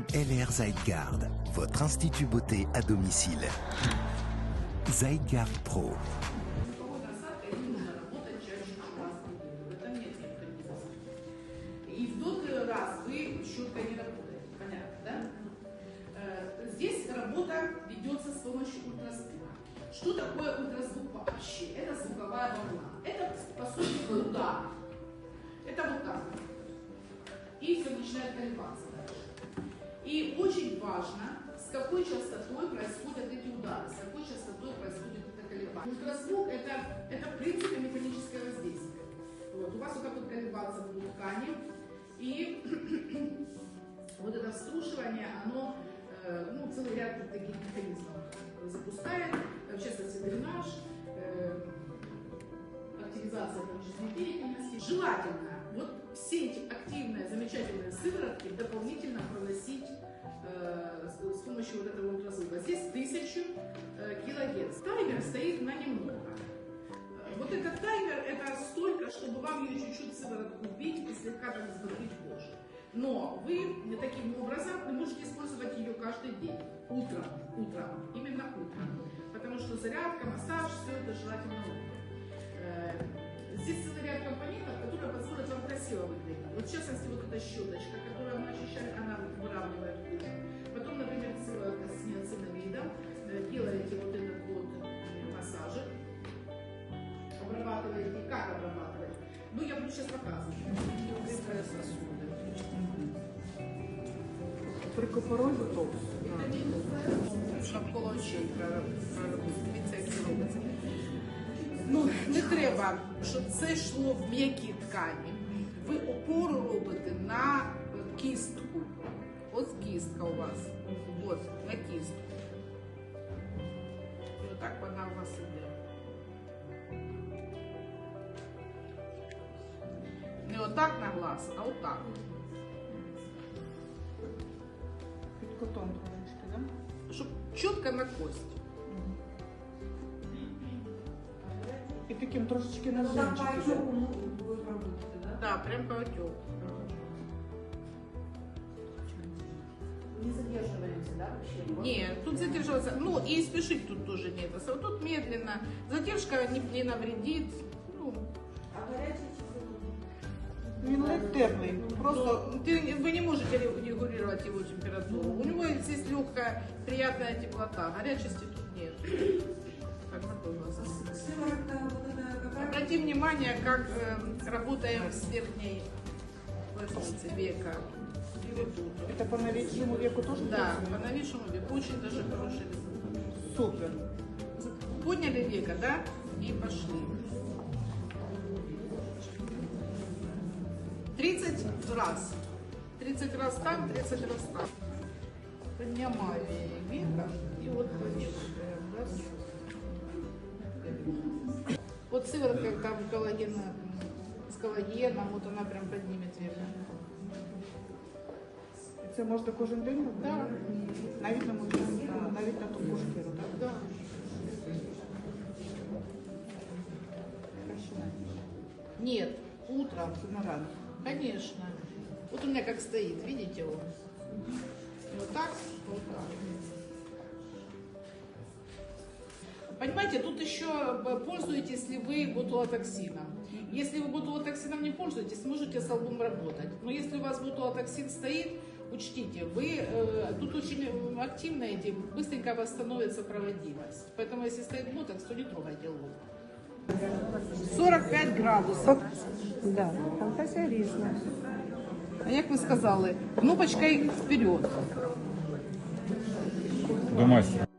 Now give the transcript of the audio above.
LR Zygarde, votre institut beauté à domicile. Zygarde Pro. И в тот раз вы щеткой не работаете, понятно, да? Э, Здесь работа ведется с помощью ультразвука. Что такое ультразвук вообще? Это звуковая волна. Это, по сути, удар. Это вот так. И все начинает колебаться дальше. И очень важно, с какой частотой происходят эти удары, с какой частотой происходит это колебание. Ультразвук это, это в принципе механическое воздействие. Вот. У вас вот так вот колебаться будут ткани. И вот это струшивание, оно э, ну, целый ряд таких механизмов запускает, в частности дренаж, э, активизация экономической деятельности. Желательно вот все эти активные, замечательные сыворотки дополнительно вбить и слегка так взбодрить кожу. Но вы таким образом можете использовать ее каждый день, утром, утром, именно утром. Потому что зарядка, массаж, все это желательно утром. Э, Здесь целый ряд компонентов, которые позволят вам красиво выглядеть. Вот в частности, вот эта щеточка, которую мы очищаем, она выравнивает кожу. Потом, например, с ниацинамидом. Э, Делаете вот этот вот э, массажик. Обрабатываете. Как обрабатывать? Ну, я буду сейчас показывать. Сосуды. Готов. Навколо очей Дивіться, робиться. Ну, не треба, щоб це йшло в м'які ткані. Ви опору робите на е, кістку. Ось кістка у вас. От, на кістку. І отак вона у вас іде. Не отак на глаз, а отак. Під котом трошечки, да? Щоб чітко на кость. І таким трошечки на Так, зончик. по отеку вы работаете, да? Да, прям по отеку. Не задерживаемся, да, вообще? Нет, тут задерживаться. Ну и спешить тут тоже нет. Вот тут медленно. Задержка не, не навредит. Ну, А горячий часовой? Він ледь теплий. Просто ну, ты, не- вы не можете ре- регулировать его температуру. У него здесь легкая, приятная теплота. Горячести тут нет. Так, какой глаз? Сыворотка вот эта какая? Обрати внимание, как э, работаем с верхней глазницы века. И вот тут. це по навічному віку теж Да, працює? по новейшему веку очень даже хороший результат. Супер. Подняли века, да? И пошли. 30 раз. 30 раз там, 30 раз там. Поднимаю века и вот поднимаем. Раз. Вот сыворотка там коллаген, с коллагеном, вот она прям поднимет века. І Це можна кожен день робити? Да. Навіть на можна, навіть на тонку шкіру, так? Да. Краще. Нет, утром. Це на ранок. Конечно. Вот у меня как стоит, видите? И вот так, вот так. Понимаете, тут еще пользуетесь ли вы ботулотоксином. Если вы ботулотоксином не пользуетесь, можете с лбом работать. Но если у вас ботулотоксин стоит, учтите, вы э, тут очень активно эти, быстренько восстановится проводимость. Поэтому если стоит ботокс, то не трогайте лоб. 45 градусов. Да, фантазія різна. А як ви сказали, кнопочкою вперед. До.